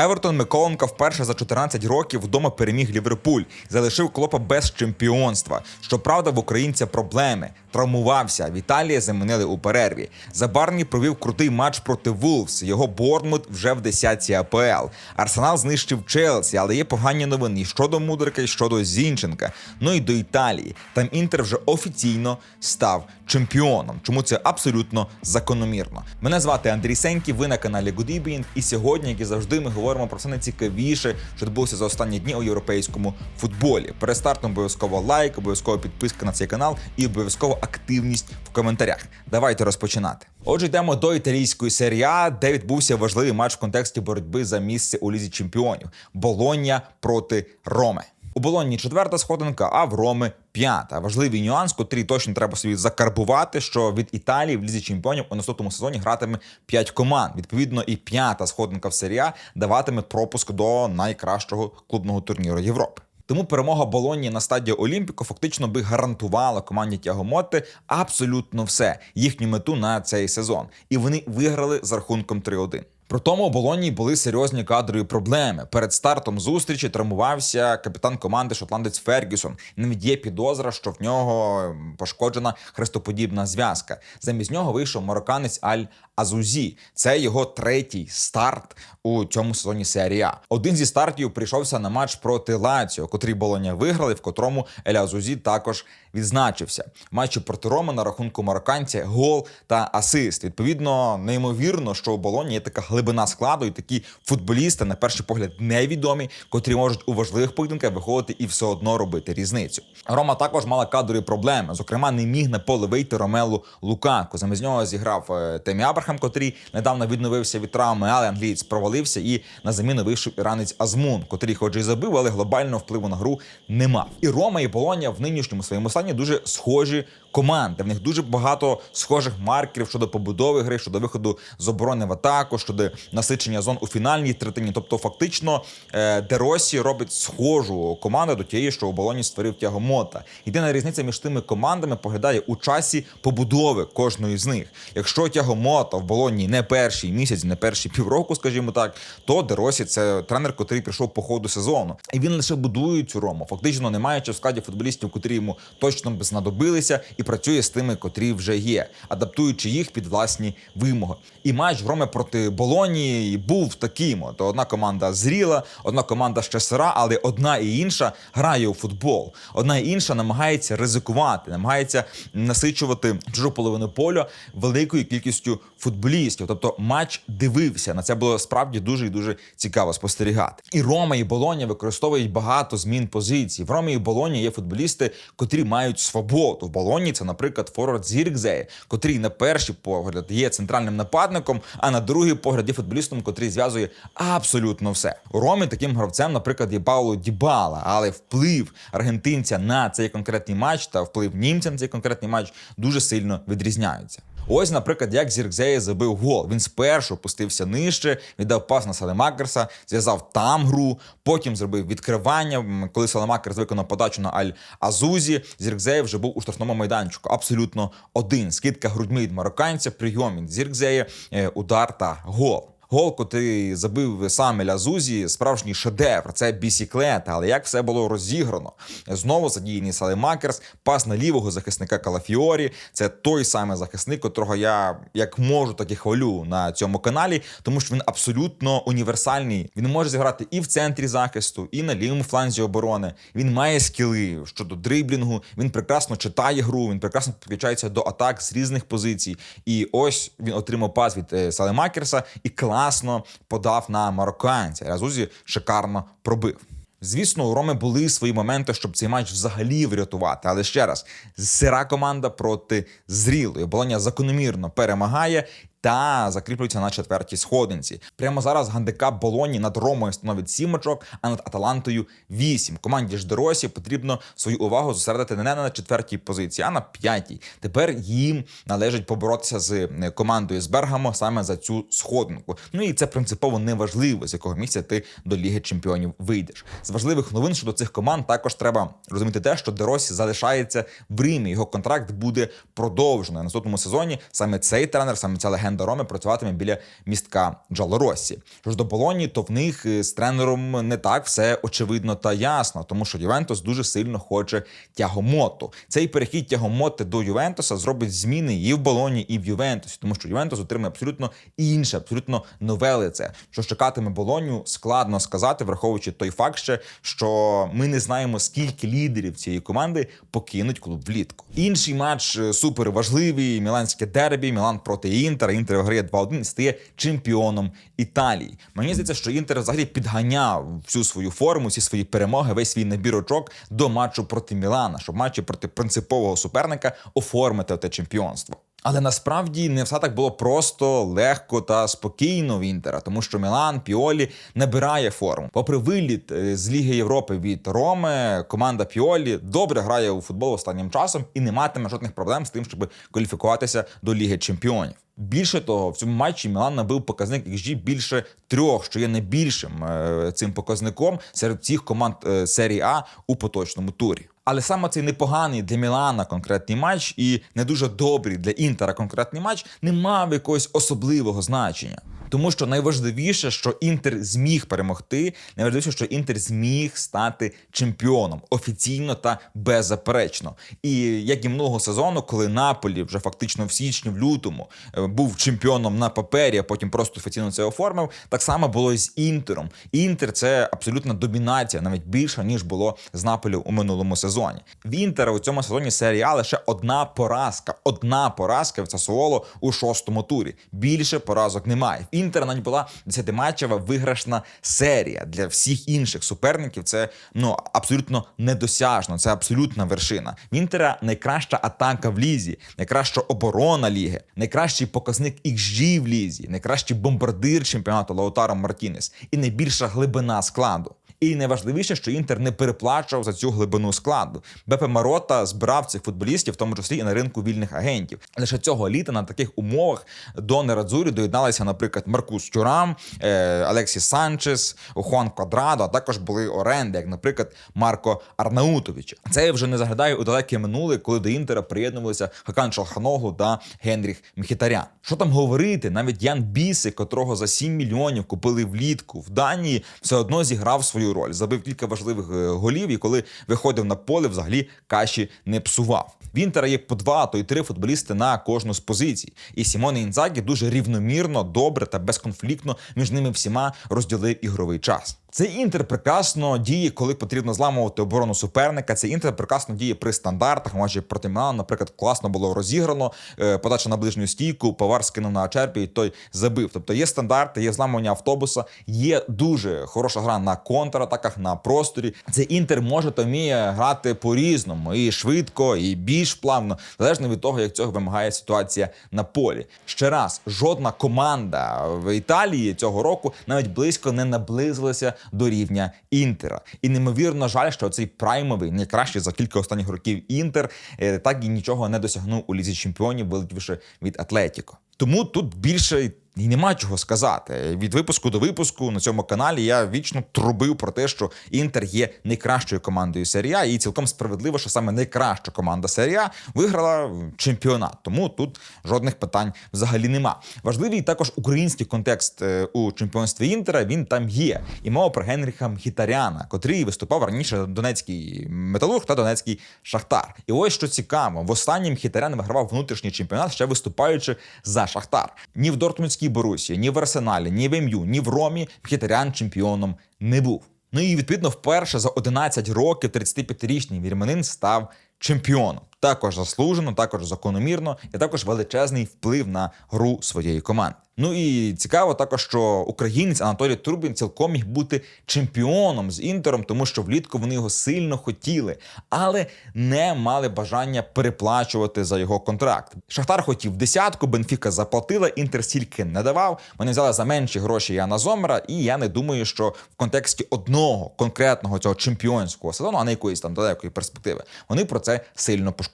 Евертон Миколенка вперше за 14 років вдома переміг Ліверпуль, залишив клопа без чемпіонства. Щоправда, в українця проблеми. Травмувався. В Італії замінили у перерві. Забарні провів крутий матч проти Вулфс. Його Борнмут вже в десятці АПЛ. Арсенал знищив Челсі, але є погані новини щодо Мудрика, і щодо Зінченка. Ну і до Італії. Там Інтер вже офіційно став чемпіоном. Чому це абсолютно закономірно? Мене звати Андрій Сеньків, ви на каналі Good Evening, і сьогодні, як і завжди, ми говоримо про все найцікавіше, що відбулося за останні дні у європейському футболі. Перед стартом обов'язково лайк, обов'язково підписка на цей канал і обов'язково активність в коментарях. Давайте розпочинати. Отже, йдемо до італійської серії А, де відбувся важливий матч в контексті боротьби за місце у лізі чемпіонів Болоння проти Роми. У Болонні четверта сходинка, а в Роми п'ята. Важливий нюанс, котрий точно треба собі закарбувати, що від Італії в лізі чемпіонів у наступному сезоні гратиме 5 команд. Відповідно, і п'ята сходинка в серії А даватиме пропуск до найкращого клубного турніру Європи. Тому перемога Болонії на стадії Олімпіку фактично би гарантувала команді Тягомоти абсолютно все їхню мету на цей сезон. І вони виграли з рахунком 3-1. При тому у Болонії були серйозні кадрові проблеми. Перед стартом зустрічі травмувався капітан команди шотландець Фергюсон. Навіть є підозра, що в нього пошкоджена хрестоподібна зв'язка. Замість нього вийшов марокканець Аль Азузі. Це його третій старт у цьому сезоні серії А. Один зі стартів прийшовся на матч проти Лаціо, котрий Болоня виграли, в котрому Ель Азузі також відзначився. В матчі проти Роми на рахунку марокканця гол та асист. Відповідно, неймовірно, що у Болоні є така глибина складу, і такі футболісти, на перший погляд, невідомі, котрі можуть у важливих поєдинках виходити і все одно робити різницю. Рома також мала кадрові проблеми. Зокрема, не міг на поле вийти Ромелу Лукаку. Замість нього зіграв е, Темі Абрахам, котрий недавно відновився від травми, але англієць провалився і на заміну вийшов іранець Азмун, котрий, хоч і забив, але глобального впливу на гру не мав. І Рома і Болоня в нинішньому своєму стані дуже схожі команди. В них дуже багато схожих маркерів щодо побудови гри, щодо виходу з оборони в атаку, щодо насичення зон у фінальній третині. Тобто, фактично, е, Деросі робить схожу команду до тієї, що у Болоні створив Тягомота. Єдина різниця між тими командами поглядає у часі побудови кожної з них. Якщо Тягомота в Болоні не перший місяць, не перші півроку, скажімо так, то Деросі це тренер, котрий прийшов по ходу сезону, і він лише будує цю рому. Фактично не маючи в складі футболістів, котрі йому точно б знадобилися, і працює з тими, котрі вже є, адаптуючи їх під власні вимоги. І матч Роми проти Болонії був таким. От одна команда зріла, одна команда ще сира, але одна і інша грає у футбол. Одна і інша намагається ризикувати, намагається насичувати чужу половину поля великою кількістю футболістів. Тобто матч дивився на це було справді дуже і дуже цікаво спостерігати. І Рома і Болоня використовують багато змін позицій. В Ромі і Болоні є футболісти, котрі мають свободу. В Болоні це, наприклад, форвард Зіркзеє, котрий на перший погляд є центральним нападником, а на другий погляд є футболістом, котрий зв'язує абсолютно все. У Ромі таким гравцем, наприклад, є Пауло Дібала, але вплив аргентинця на цей конкретний матч та вплив німця на цей конкретний матч дуже сильно відрізняються. Ось, наприклад, як Зіркзеє забив гол. Він спершу опустився нижче, віддав пас на Салемакерса, зв'язав там гру, потім зробив відкривання. Коли Салемакерс виконав подачу на Аль Азузі, Зіркзеє вже був у штрафному майданчику. Абсолютно один. Скидка грудьми від марокканця, прийом від Зіркзеє, е, удар та гол. Гол, котрий забив сам Еля Зузі, справжній шедевр. Це бісіклета. Але як все було розіграно? Знову задіяний Салемакерс, пас на лівого захисника Калафіорі. Це той самий захисник, котрого я як можу, так і хвалю на цьому каналі, тому що він абсолютно універсальний. Він може зіграти і в центрі захисту, і на лівому фланзі оборони. Він має скіли щодо дриблінгу. Він прекрасно читає гру. Він прекрасно підключається до атак з різних позицій. І ось він отримав пас від е, Салемакерса і класно подав на марокканця. Разузі шикарно пробив. Звісно, у Роми були свої моменти, щоб цей матч взагалі врятувати. Але ще раз, сира команда проти зрілої. Болоня закономірно перемагає. Та закріплюється на четвертій сходинці. Прямо зараз гандикап Болоні над Ромою становить 7 очок, а над Аталантою 8. Команді ж Деросі потрібно свою увагу зосередити не на четвертій позиції, а на п'ятій. Тепер їм належить поборотися з е, командою з Бергамо саме за цю сходинку. Ну і це принципово неважливо, з якого місця ти до Ліги Чемпіонів вийдеш. З важливих новин щодо цих команд також треба розуміти те, що Деросі залишається в Римі. Його контракт буде продовжений. На наступному сезоні саме цей тренер, саме ця легенда легенда працюватиме біля містка Джалоросі. Що ж до Болоні, то в них е, з тренером не так все очевидно та ясно, тому що Ювентус дуже сильно хоче тягомоту. Цей перехід тягомоти до Ювентуса зробить зміни і в Болоні, і в Ювентусі, тому що Ювентус отримає абсолютно інше, абсолютно нове лице. Що ж чекатиме Болоню, складно сказати, враховуючи той факт, ще, що ми не знаємо, скільки лідерів цієї команди покинуть клуб влітку. Інший матч е, супер важливий. Міланське дербі, Мілан проти Інтера. Інтер виграє 2-1 і стає чемпіоном Італії. Мені здається, що Інтер взагалі підганяв всю свою форму, всі свої перемоги, весь свій набір очок до матчу проти Мілана, щоб матчі проти принципового суперника оформити те чемпіонство. Але насправді не все так було просто, легко та спокійно в Інтера, тому що Мілан Піолі набирає форму. Попри виліт е, з Ліги Європи від Роми, команда Піолі добре грає у футбол останнім часом і не матиме жодних проблем з тим, щоб кваліфікуватися до Ліги Чемпіонів. Більше того, в цьому матчі Мілан набив показник XG більше трьох, що є найбільшим е, цим показником серед всіх команд е, серії А у поточному турі. Але саме цей непоганий для Мілана конкретний матч і не дуже добрий для Інтера конкретний матч не мав якогось особливого значення. Тому що найважливіше, що Інтер зміг перемогти, найважливіше, що Інтер зміг стати чемпіоном офіційно та беззаперечно. І як і минулого сезону, коли Наполі вже фактично в січні, в лютому е, був чемпіоном на папері, а потім просто офіційно це оформив. Так само було і з Інтером. Інтер це абсолютна домінація, навіть більша ніж було з Наполі у минулому сезоні. В Інтера у цьому сезоні серії А лише одна поразка, одна поразка в Сасуоло у шостому турі. Більше поразок немає. В Інтера навіть була 10-матчева виграшна серія для всіх інших суперників. Це ну абсолютно недосяжно. Це абсолютна вершина. В Інтера найкраща атака в лізі, найкраща оборона ліги, найкращий показник XG в лізі, найкращий бомбардир чемпіонату Лаутаро Мартінес і найбільша глибина складу. І найважливіше, що Інтер не переплачував за цю глибину складу. Бепе Марота збирав цих футболістів, в тому числі і на ринку вільних агентів. Лише цього літа на таких умовах до Нерадзурі доєдналися, наприклад, Маркус Тюрам, е, Алексіс Санчес, Хуан Квадрадо, а також були оренди, як, наприклад, Марко Арнаутович. Це я вже не заглядаю у далеке минуле, коли до Інтера приєднувалися Хакан Шалханогу та Генріх Мхітарян. Що там говорити? Навіть Ян Біси, котрого за 7 мільйонів купили влітку в Данії, все одно зіграв свою роль. Забив кілька важливих е, голів, і коли виходив на поле, взагалі каші не псував. В Інтера є по два, то й три футболісти на кожну з позицій. І Сімоне Інзагі дуже рівномірно, добре та безконфліктно між ними всіма розділив ігровий час. Цей інтер прекрасно діє, коли потрібно зламувати оборону суперника. Цей інтер прекрасно діє при стандартах. Матчі проти Мілана, наприклад, класно було розіграно. е, Подача на ближню стійку, повар скинув на Ачерпі, і той забив. Тобто є стандарти, є зламування автобуса, є дуже хороша гра на контратаках, на просторі. Цей інтер може та вміє грати по-різному і швидко, і більш плавно, залежно від того, як цього вимагає ситуація на полі. Ще раз, жодна команда в Італії цього року навіть близько не наблизилася до рівня Інтера. І неймовірно жаль, що цей праймовий, найкращий за кілька останніх років Інтер, е, так і нічого не досягнув у лізі чемпіонів, вилетівши від Атлетіко. Тому тут більше і нема чого сказати. Від випуску до випуску на цьому каналі я вічно трубив про те, що Інтер є найкращою командою серії А, і цілком справедливо, що саме найкраща команда серії А виграла чемпіонат. Тому тут жодних питань взагалі нема. Важливий також український контекст е, у чемпіонстві Інтера. Він там є. І мова про Генріха Мхітаряна, котрий виступав раніше Донецький металург та Донецький Шахтар. І ось що цікаво, в останнім Мхітарян вигравав внутрішній чемпіонат, ще виступаючи за Шахтар. Ні в Дортмундській Борусі, ні в Арсеналі, ні в МЮ, ні в Ромі Мхітарян чемпіоном не був. Ну і відповідно вперше за 11 років 35-річний вірменин став чемпіоном. Також заслужено, також закономірно, і також величезний вплив на гру своєї команди. Ну і цікаво також, що українець Анатолій Турбін цілком міг бути чемпіоном з інтером, тому що влітку вони його сильно хотіли, але не мали бажання переплачувати за його контракт. Шахтар хотів десятку, Бенфіка заплатила, інтер стільки не давав. Вони взяли за менші гроші Яна Зомера, і я не думаю, що в контексті одного конкретного цього чемпіонського сезону, а не якоїсь там далекої перспективи, вони про це сильно пошкодували.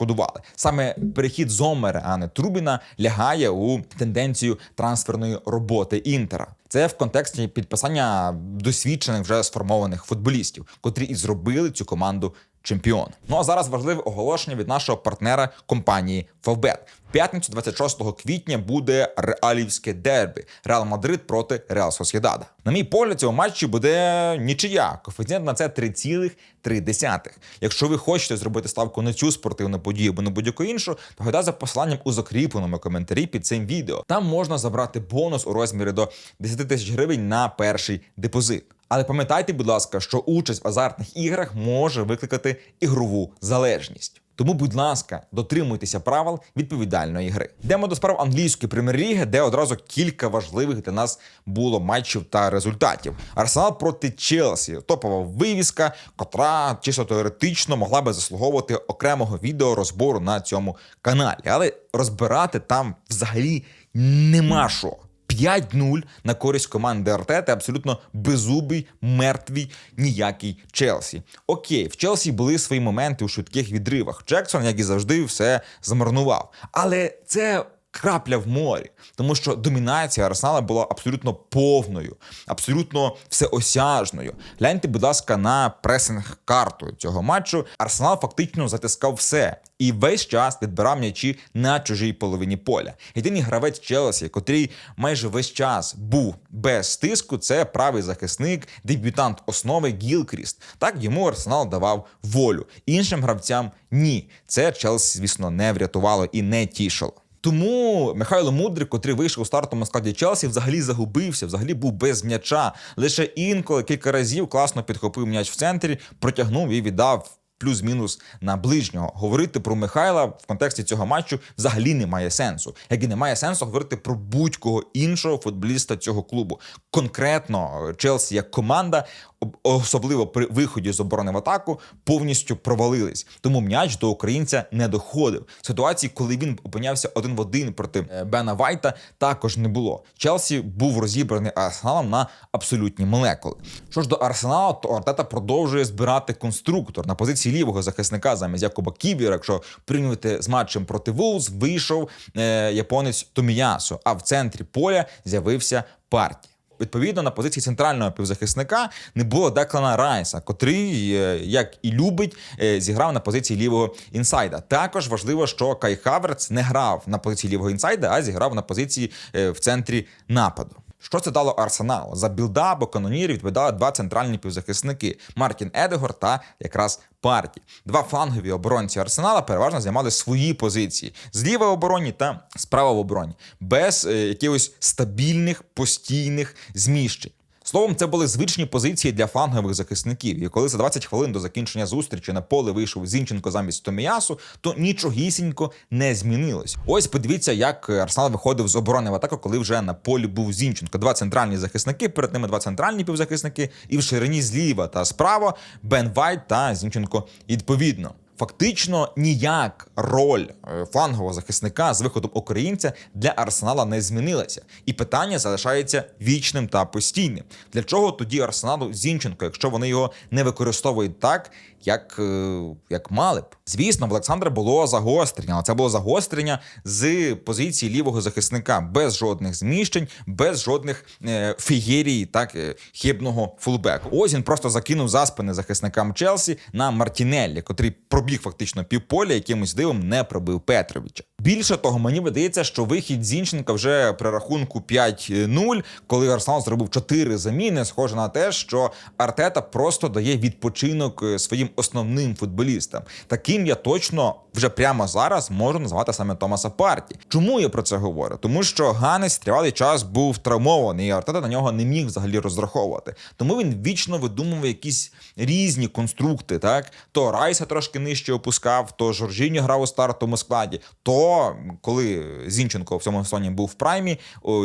Саме перехід Зомера, а не Трубіна, лягає у тенденцію трансферної роботи інтера. Це в контексті підписання досвідчених вже сформованих футболістів, котрі і зробили цю команду чемпіон. Ну а зараз важливе оголошення від нашого партнера компанії. В п'ятницю, 26 квітня, буде реалівське дербі Реал Мадрид проти Реал Сосєдада. На мій погляд, цього матчу буде нічия. Коефіцієнт на це 3,3. Якщо ви хочете зробити ставку на цю спортивну подію або на будь-яку іншу, то гадай за посиланням у закріпленому коментарі під цим відео. Там можна забрати бонус у розмірі до 10 тисяч гривень на перший депозит. Але пам'ятайте, будь ласка, що участь в азартних іграх може викликати ігрову залежність. Тому, будь ласка, дотримуйтеся правил відповідальної гри. Йдемо до справ англійської прем'єр-ліги, де одразу кілька важливих для нас було матчів та результатів. Арсенал проти Челсі, топова вивіска, котра чисто теоретично могла би заслуговувати окремого відео розбору на цьому каналі. Але розбирати там взагалі нема що. 5-0 на користь команди Артети, абсолютно беззубий, мертвий, ніякий Челсі. Окей, в Челсі були свої моменти у швидких відривах. Джексон, як і завжди, все змарнував. Але це. Крапля в морі, тому що домінація Арсенала була абсолютно повною, абсолютно всеосяжною. Гляньте, будь ласка, на пресинг карту цього матчу. Арсенал фактично затискав все і весь час відбирав м'ячі на чужій половині поля. Єдиний гравець Челсі, котрий майже весь час був без тиску, це правий захисник, дебютант основи Гілкріст. Так йому Арсенал давав волю. Іншим гравцям ні. Це Челсі, звісно, не врятувало і не тішило. Тому Михайло Мудрик, котрий вийшов у стартовому складі Челсі, взагалі загубився, взагалі був без м'яча. Лише інколи кілька разів класно підхопив м'яч в центрі, протягнув і віддав. Плюс-мінус на ближнього говорити про Михайла в контексті цього матчу взагалі немає сенсу. Як і немає сенсу говорити про будь-кого іншого футболіста цього клубу. Конкретно Челсі як команда, особливо при виході з оборони в атаку, повністю провалились. Тому м'яч до українця не доходив. Ситуації, коли він опинявся один в один проти е, Бена Вайта, також не було. Челсі був розібраний арсеналом на абсолютні молекули. Що ж до арсеналу, то Артета продовжує збирати конструктор на позиції лівого захисника замість Якоба Кібіра. Якщо прийняти з матчем проти Вулс, вийшов е, японець Томіясу, а в центрі поля з'явився партій. Відповідно, на позиції центрального півзахисника не було Деклана Райса, котрий, е, як і любить, е, зіграв на позиції лівого інсайда. Також важливо, що Кай Хаверц не грав на позиції лівого інсайда, а зіграв на позиції е, в центрі нападу. Що це дало Арсеналу? За білда або канонірів відповідали два центральні півзахисники Мартін Едегор та якраз Парті. Два флангові оборонці Арсенала переважно займали свої позиції зліва в обороні та справа в обороні, без е, якихось стабільних постійних зміщень. Словом, це були звичні позиції для флангових захисників. І коли за 20 хвилин до закінчення зустрічі на поле вийшов Зінченко замість Томіясу, то нічогісінько не змінилось. Ось подивіться, як Арсенал виходив з оборони в атаку, коли вже на полі був Зінченко. Два центральні захисники, перед ними два центральні півзахисники, і в ширині зліва та справа Бен Вайт та Зінченко відповідно. Фактично ніяк роль е, флангового захисника з виходом українця для Арсенала не змінилася, і питання залишається вічним та постійним. Для чого тоді Арсеналу Зінченко, якщо вони його не використовують так, як е, як мали б? Звісно, в Олександра було загострення, але це було загострення з позиції лівого захисника без жодних зміщень, без жодних е, фієрій, так хибного фулбеку. Ось він просто закинув за спини захисникам Челсі на Мартінеллі, котрий пробіг фактично півполя, якимось дивом не пробив Петровича. Більше того, мені видається, що вихід Зінченка вже при рахунку 5-0, коли Арсенал зробив 4 заміни, схоже на те, що Артета просто дає відпочинок е, своїм основним футболістам. Таким я точно вже прямо зараз можу назвати саме Томаса Парті. Чому я про це говорю? Тому що Ганес тривалий час був травмований, і Артета на нього не міг взагалі розраховувати. Тому він вічно видумував якісь різні конструкти. Так то Райса трошки нижче опускав, то Жоржіньо грав у стартовому складі. то коли Зінченко в цьому сезоні був в праймі,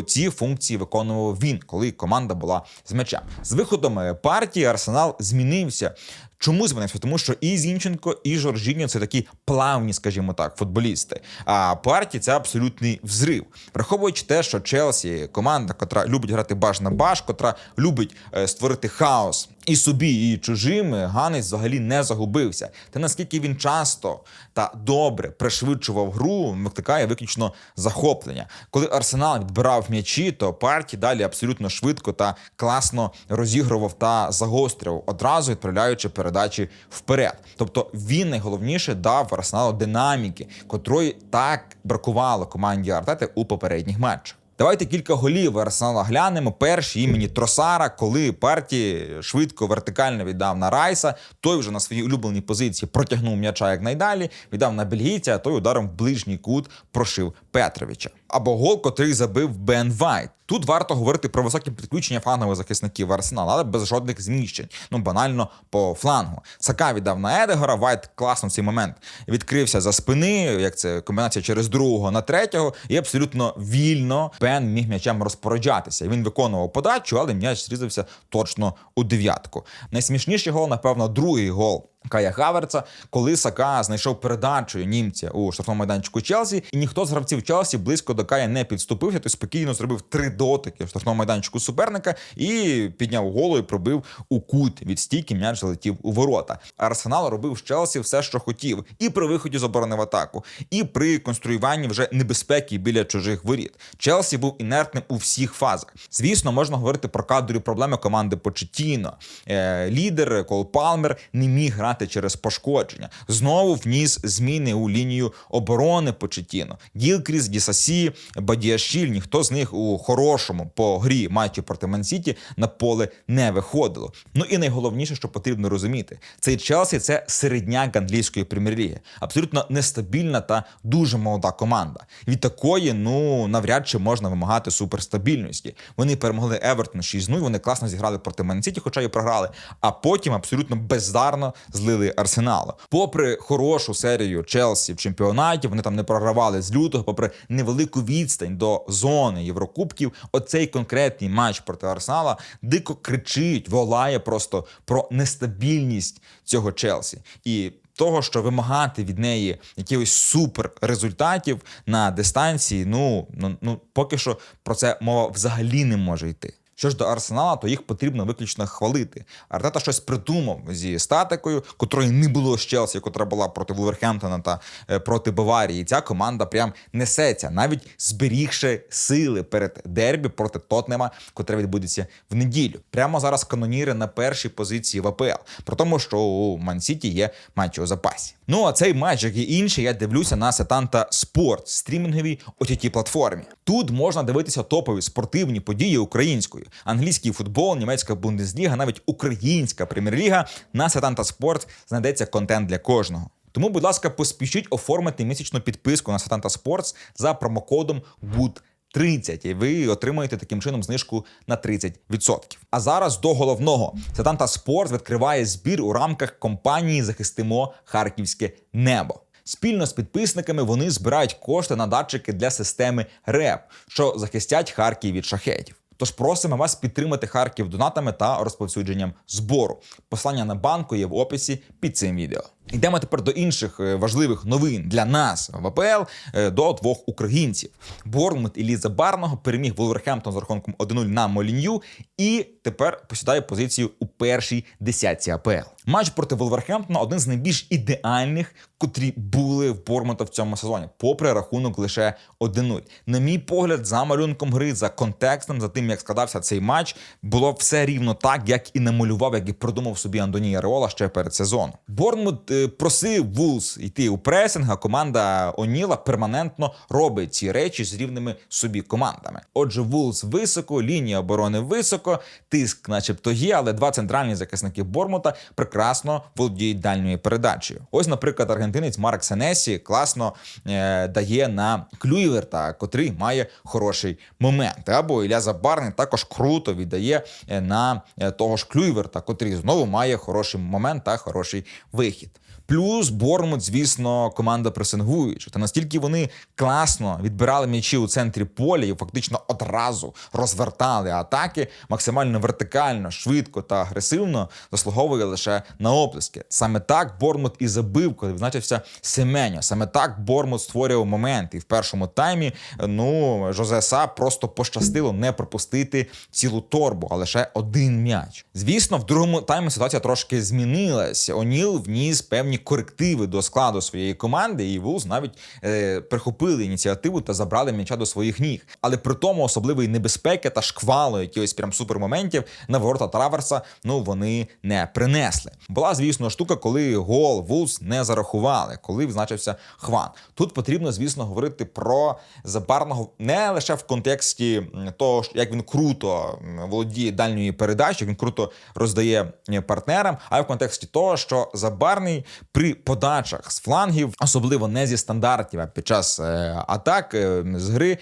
ці функції виконував він, коли команда була з м'яча. З виходом е, партії Арсенал змінився. Чому змінився? Тому що і Зінченко, і Жоржіньо це такі плавні, скажімо так, футболісти. А парті це абсолютний взрив, враховуючи те, що Челсі команда, котра любить грати баш на баш, котра любить е, створити хаос і собі, і чужим, Ганець взагалі не загубився. Та наскільки він часто та добре пришвидшував гру, викликає виключно захоплення. Коли Арсенал відбирав м'ячі, то парті далі абсолютно швидко та класно розігрував та загострював, одразу відправляючи передачі вперед. Тобто він найголовніше дав Арсеналу динаміки, котрої так бракувало команді Артети у попередніх матчах. Давайте кілька голів Арсенала глянемо. Перший імені Тросара, коли партії швидко вертикально віддав на Райса. Той вже на своїй улюбленій позиції протягнув м'яча якнайдалі, віддав на бельгійця, а той ударом в ближній кут прошив Петровича. Або гол, котрий забив Бен Вайт. Тут варто говорити про високі підключення флангових захисників Арсенала, але без жодних зміщень. Ну банально по флангу. Сака віддав на Едегора. Вайт класно в цей момент відкрився за спини. Як це комбінація через другого на третього, і абсолютно вільно Бен міг м'ячем розпоряджатися. Він виконував подачу, але м'яч зрізався точно у дев'ятку. Найсмішніший гол, напевно, другий гол. Кая Хаверца, коли Сака знайшов передачу німця у штрафному майданчику Челсі, і ніхто з гравців Челсі близько до Кая не підступився, той спокійно зробив три дотики в штрафному майданчику суперника і підняв голову і пробив у кут від стійки. М'яч залетів у ворота. Арсенал робив з Челсі все, що хотів, і при виході з оборони в атаку, і при конструюванні вже небезпеки біля чужих воріт. Челсі був інертним у всіх фазах. Звісно, можна говорити про кадрові проблеми команди Почетіно. Е, лідер Кол Палмер не міг грати через пошкодження. Знову вніс зміни у лінію оборони Почетіно. Гілкріс, Дісасі, Бадіашіль, ніхто з них у хорошому по грі матчі проти Мансіті на поле не виходило. Ну і найголовніше, що потрібно розуміти, цей Челсі це середняк англійської прем'єр-ліги. Абсолютно нестабільна та дуже молода команда. Від такої, ну навряд чи можна вимагати суперстабільності. Вони перемогли Евертон 6-0, вони класно зіграли проти Мансіті, хоча і програли, а потім абсолютно бездарно злили Арсеналу. Попри хорошу серію Челсі в чемпіонаті, вони там не програвали з лютого, попри невелику відстань до зони Єврокубків. Оцей конкретний матч проти Арсенала дико кричить, волає просто про нестабільність цього Челсі і. Того, що вимагати від неї якихось супер результатів на дистанції, ну, ну ну поки що про це мова взагалі не може йти. Що ж до Арсенала, то їх потрібно виключно хвалити. Артета щось придумав зі статикою, котрої не було з Челсі, котра була проти Вулверхемптона та е, проти Баварії. Ця команда прям несеться, навіть зберігши сили перед дербі проти Тотнема, котре відбудеться в неділю. Прямо зараз каноніри на першій позиції в АПЛ, про тому, що у Мансіті є матчі у запасі. Ну а цей матч, як і інший, я дивлюся на Сетанта Спорт стрімінговій ott платформі. Тут можна дивитися топові спортивні події українською англійський футбол, німецька бундесліга, навіть українська прем'єр-ліга. На Сетанта Спорт знайдеться контент для кожного. Тому, будь ласка, поспішіть оформити місячну підписку на Сетанта Спортс за промокодом GOOD 30, і ви отримаєте таким чином знижку на 30%. А зараз до головного Сетанта Спортс відкриває збір у рамках компанії Захистимо Харківське небо. Спільно з підписниками вони збирають кошти на датчики для системи РЕП, що захистять Харків від шахетів. Тож просимо вас підтримати Харків донатами та розповсюдженням збору. Послання на банку є в описі під цим відео. Йдемо тепер до інших е, важливих новин для нас в АПЛ е, до двох українців. Борнмут і Ліза Барного переміг Вулверхемптон з рахунком 1-0 на Молінью і тепер посідає позицію у першій десятці АПЛ. Матч проти Вулверхемптона один з найбільш ідеальних, котрі були в Бормута в цьому сезоні, попри рахунок лише 1-0. На мій погляд, за малюнком гри, за контекстом, за тим, як складався цей матч, було все рівно так, як і намалював, як і продумав собі Антоній Ареола ще перед сезоном. Борнмут е, просив Вулс йти у пресинг, а команда Оніла перманентно робить ці речі з рівними собі командами. Отже, Вулс високо, лінія оборони високо, тиск, начебто, є, але два центральні захисники Бормута прекрасно володіють дальньою передачею. Ось, наприклад, аргентинець Марк Сенесі класно е, дає на Клюйверта, котрий має хороший момент. Або Ілля Забарний також круто віддає е, на е, того ж Клюйверта, котрий знову має хороший момент та хороший вихід. Плюс Бормут, звісно, команда пресингуюча. Та настільки вони класно відбирали м'ячі у центрі поля і фактично одразу розвертали атаки максимально вертикально, швидко та агресивно, заслуговує лише на оплески. Саме так Бормут і забив, коли відзначився Семеня. Саме так Бормут створював момент. І в першому таймі ну Жозе Са просто пощастило не пропустити цілу торбу, а лише один м'яч. Звісно, в другому таймі ситуація трошки змінилась. Оніл вніс певні корективи до складу своєї команди, і Вулс навіть е, прихопили ініціативу та забрали м'яча до своїх ніг. Але при тому особливої небезпеки та шквалу якихось прям супермоментів на ворота Траверса ну вони не принесли. Була, звісно, штука, коли гол Вулс не зарахували, коли відзначився Хван. Тут потрібно, звісно, говорити про Забарного не лише в контексті того, як він круто володіє дальньої передачі, як він круто роздає е, партнерам, а й в контексті того, що Забарний при подачах з флангів, особливо не зі стандартів, а під час е, атак е, з гри.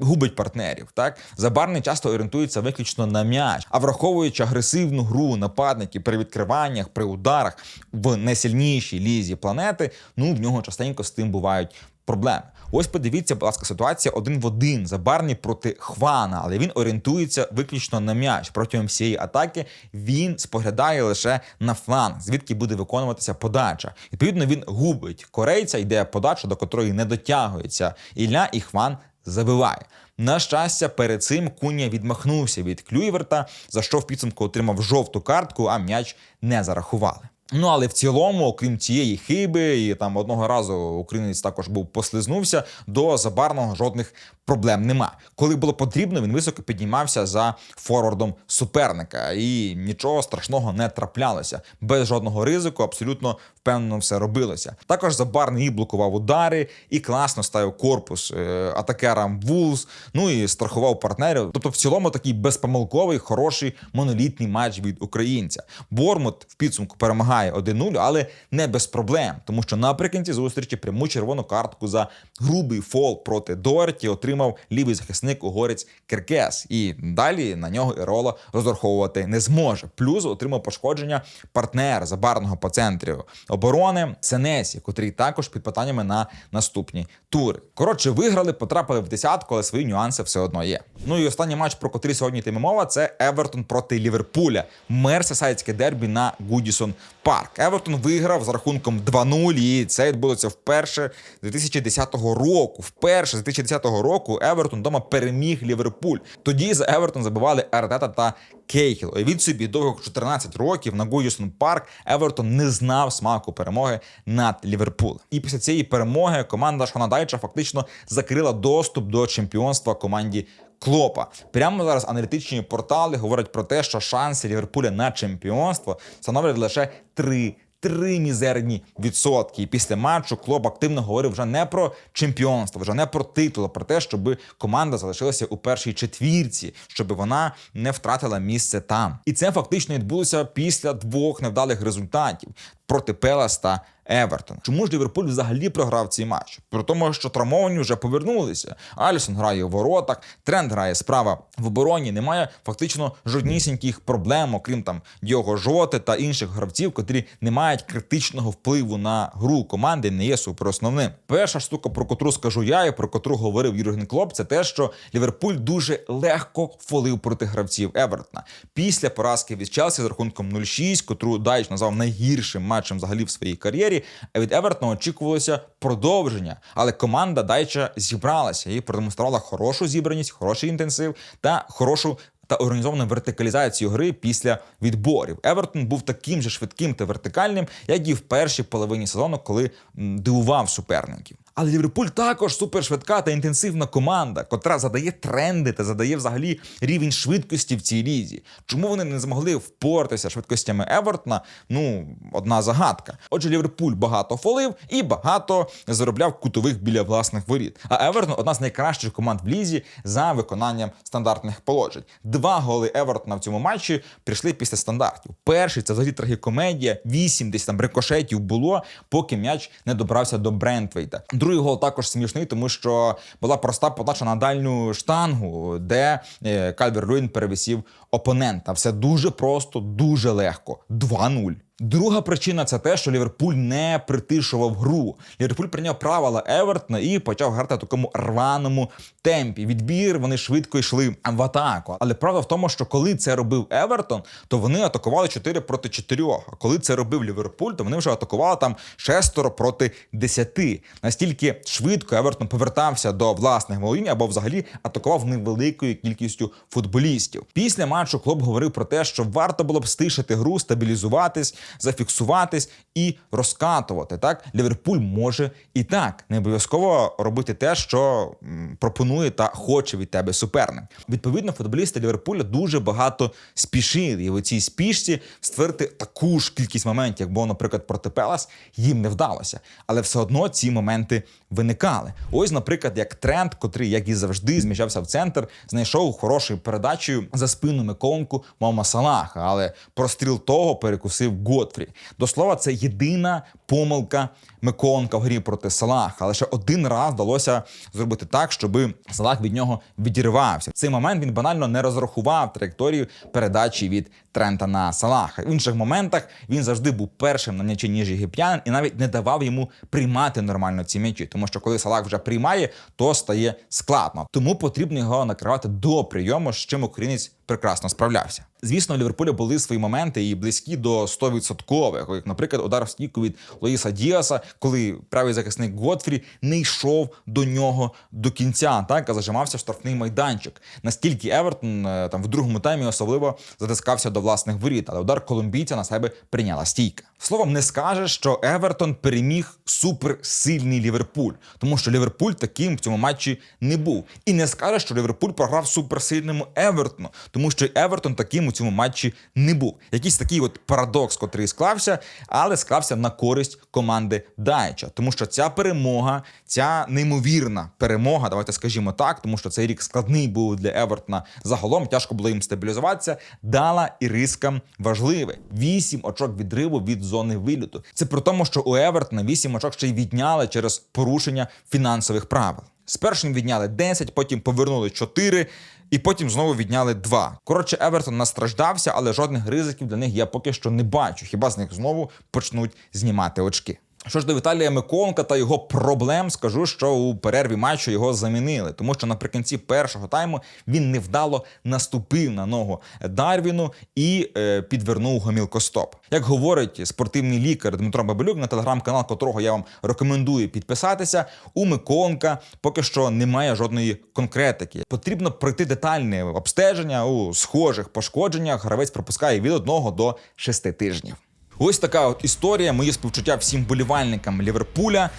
Губить партнерів, так забарний часто орієнтується виключно на м'яч, а враховуючи агресивну гру нападників при відкриваннях, при ударах в найсильнішій лізі планети, ну в нього частенько з тим бувають проблеми. Ось подивіться, будь ласка, ситуація один в один забарний проти Хвана, але він орієнтується виключно на м'яч. Протягом всієї атаки він споглядає лише на фланг, звідки буде виконуватися подача. Відповідно, він губить корейця, йде подача, до котрої не дотягується Ілля, і Хван забиває. На щастя, перед цим Куня відмахнувся від Клюйверта, за що в підсумку отримав жовту картку, а м'яч не зарахували. Ну але в цілому, окрім цієї хиби, і там одного разу українець також був послизнувся, до забарного жодних проблем нема. Коли було потрібно, він високо піднімався за форвардом суперника, і нічого страшного не траплялося. Без жодного ризику, абсолютно впевнено все робилося. Також забарний блокував удари, і класно ставив корпус е, атакерам Вулс, ну і страхував партнерів. Тобто, в цілому такий безпомилковий, хороший монолітний матч від українця. Бормут в підсумку перемагає 1-0, але не без проблем, тому що наприкінці зустрічі пряму червону картку за грубий фол проти Дорті отримав лівий захисник угорець Керкес, і далі на нього Ірола розраховувати не зможе. Плюс отримав пошкодження партнер забарного по центрі оборони Сенесі, котрий також під питаннями на наступні тури. Коротше, виграли, потрапили в десятку, але свої нюанси все одно є. Ну і останній матч, про котрий сьогодні йтиме мова, це Евертон проти Ліверпуля. Мерсесайдське дербі на Гудісон Парк. Евертон виграв з рахунком 2-0, і це відбулося вперше з 2010 року. Вперше з 2010 року Евертон вдома переміг Ліверпуль. Тоді за Евертон забивали Артета та Кейхіл. Від собі довгих 14 років на Гудісон Парк Евертон не знав смаку перемоги над Ліверпулем. І після цієї перемоги команда Шона Дайча фактично закрила доступ до чемпіонства команді. Клопа прямо зараз аналітичні портали говорять про те, що шанси Ліверпуля на чемпіонство становлять лише 3 Три мізерні відсотки. І після матчу Клоп активно говорив вже не про чемпіонство, вже не про титул, а про те, щоб команда залишилася у першій четвірці, щоб вона не втратила місце там. І це фактично відбулося після двох невдалих результатів проти Пелас та Евертон. Чому ж Ліверпуль взагалі програв цей матч? При тому, що травмовані вже повернулися. Алісон грає у воротах, тренд грає справа в обороні. Немає фактично жоднісіньких проблем, окрім там Діого Жоти та інших гравців, котрі не мають критичного впливу на гру команди, не є суперосновним. Перша штука, про котру скажу я, і про котру говорив Юрген Клоп, це те, що Ліверпуль дуже легко фолив проти гравців Евертона. Після поразки від Челсі з рахунком 0-6, котру Дайч назвав найгіршим матчем взагалі в своїй кар'єрі. Від Евертона очікувалося продовження, але команда Дайча зібралася і продемонструвала хорошу зібраність, хороший інтенсив та хорошу. Та організовану вертикалізацію гри після відборів. Евертон був таким же швидким та вертикальним, як і в першій половині сезону, коли дивував суперників. Але Ліверпуль також супершвидка та інтенсивна команда, котра задає тренди та задає взагалі рівень швидкості в цій лізі. Чому вони не змогли впоратися швидкостями Евертона? Ну, одна загадка. Отже, Ліверпуль багато фолив і багато заробляв кутових біля власних воріт. А Евертон одна з найкращих команд в лізі за виконанням стандартних положень. Два голи Евертона в цьому матчі прийшли після стандартів. Перший це взагалі трагікомедія, вісім десь там рикошетів було, поки м'яч не добрався до Брентвейта. Другий гол також смішний, тому що була проста подача на дальню штангу, де е, Кальвер Руїн перевісів опонента. Все дуже просто, дуже легко. 2-0. Друга причина це те, що Ліверпуль не притишував гру. Ліверпуль прийняв правила Евертона і почав грати в такому рваному темпі. Відбір вони швидко йшли в атаку. Але правда в тому, що коли це робив Евертон, то вони атакували 4 проти 4. А коли це робив Ліверпуль, то вони вже атакували там шестеро проти 10. Настільки швидко Евертон повертався до власних волинь або взагалі атакував невеликою кількістю футболістів. Після матчу клуб говорив про те, що варто було б стишити гру, стабілізуватись, зафіксуватись і розкатувати. Так, Ліверпуль може і так не обов'язково робити те, що пропонує та хоче від тебе суперник. Відповідно, футболісти Ліверпуля дуже багато спішили, і в цій спішці створити таку ж кількість моментів, як було, наприклад, проти Пелас, їм не вдалося. Але все одно ці моменти виникали. Ось, наприклад, як тренд, котрий, як і завжди, зміщався в центр, знайшов хорошою передачею за спину Миконку Мома Салаха, але простріл того перекусив Готфрі. До слова, це єдина помилка Миконка в грі проти Салаха. Лише один раз вдалося зробити так, щоб Салах від нього відірвався. В цей момент він банально не розрахував траєкторію передачі від Трента на Салаха. В інших моментах він завжди був першим на м'ячі, ніж єгиптянин, і навіть не давав йому приймати нормально ці м'ячі. Тому що коли Салах вже приймає, то стає складно. Тому потрібно його накривати до прийому, з чим українець прекрасно справлявся. Звісно, у Ліверпуля були свої моменти і близькі до 100%, як, наприклад, удар в стійку від Лоїса Діаса, коли правий захисник Готфрі не йшов до нього до кінця, так а зажимався в штрафний майданчик. Настільки Евертон е, там в другому таймі особливо затискався до власних воріт, але удар колумбійця на себе прийняла стійка. Словом, не скажеш, що Евертон переміг суперсильний Ліверпуль, тому що Ліверпуль таким в цьому матчі не був. І не скажеш, що Ліверпуль програв суперсильному Евертону, тому що Евертон таким у цьому матчі не був. Якийсь такий от парадокс, котрий склався, але склався на користь команди Дайча, тому що ця перемога, ця неймовірна перемога, давайте скажімо так, тому що цей рік складний був для Евертона загалом, тяжко було їм стабілізуватися. Дала ірискам важливе: вісім очок відриву від зони виліту. Це при тому, що у Евертона вісім очок ще й відняли через порушення фінансових правил. Спершу відняли 10, потім повернули 4, і потім знову відняли два. Коротше, Евертон настраждався, але жодних ризиків для них я поки що не бачу. Хіба з них знову почнуть знімати очки? Що ж до Віталія Миконка та його проблем, скажу, що у перерві матчу його замінили, тому що наприкінці першого тайму він невдало наступив на ногу Дарвіну і е, підвернув гомілкостоп. Як говорить спортивний лікар Дмитро Бабелюк, на телеграм-канал котрого я вам рекомендую підписатися, у Миконка поки що немає жодної конкретики. Потрібно пройти детальне обстеження у схожих пошкодженнях. Гравець пропускає від 1 до 6 тижнів. Ось така от історія. Мої співчуття всім болівальникам Ліверпуля.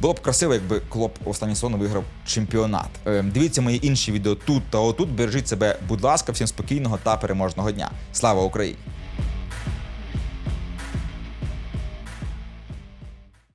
Було б красиво, якби Клоп останній сезон виграв чемпіонат. Е, Дивіться мої інші відео тут та отут. Бережіть себе, будь ласка, всім спокійного та переможного дня. Слава Україні!